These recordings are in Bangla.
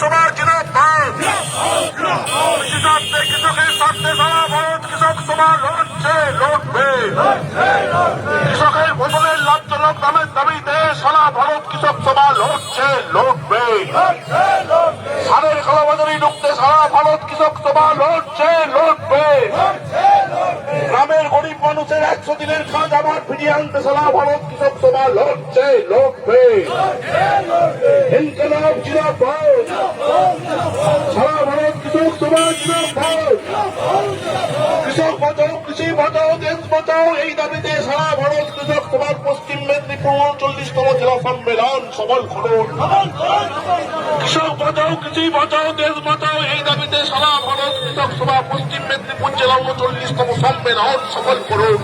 সভার জনাব কৃষকদের কৃষকের স্বার্থে সারা ভারত কৃষক সভা লড়ছে, লড়বে। কৃষকের ফসলের লাভজনক দামের দাবিতে সারা ভারত কৃষক সভা লড়ছে, লড়বে। সারের কালাবাজারি ঢুকতে সারা ভারত কৃষক সভা লড়ছে, লড়বে। গ্রামের গরিব মানুষের একশো দিনের কাজ আবার ফিরিয়ে আনতে সারা ভারত কৃষক সভা লড়ছে, লড়বে। সারা ভারত কৃষক সভা কৃষক বাঁচাও, কৃষি বাঁচাও, দেশ বাঁচাও, এই দাবিতে সারা ভারত কৃষক সভার পশ্চিম মেদিনীপুর উনচল্লিশতম জেলা সম্মেলন সবল করুন কৃষক বাঁচাও, কৃষি বাঁচাও, দেশ বাঁচাও, এই দাবিতে সারা ভারত কৃষক সভা পশ্চিম মেদিনীপুর জেলা উনচল্লিশতম সম্মেলন সফল করুন।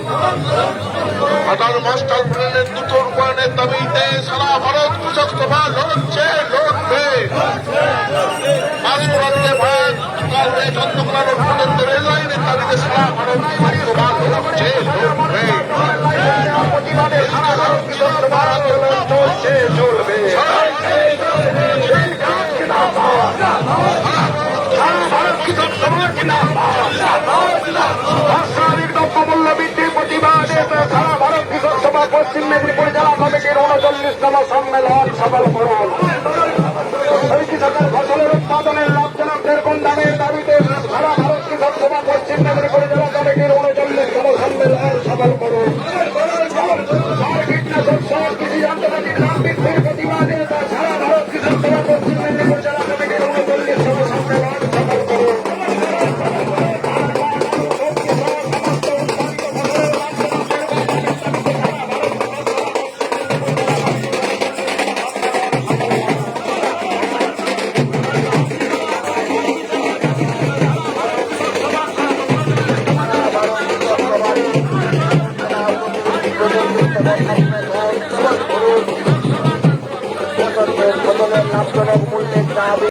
আদার মাস্টার প্ল্যানের দুটো রূপায়ণের দাবিতে সারা ভারত কৃষক সভা লড়ছে, লড়বে। সারা ভারত কৃষক সভা লড়ছে, লড়বে। উনচল্লিশতম সম্মেলন সফল করুন। ফসলের উৎপাদনের লাভজনকের কোন দামের দাবিতে দাবি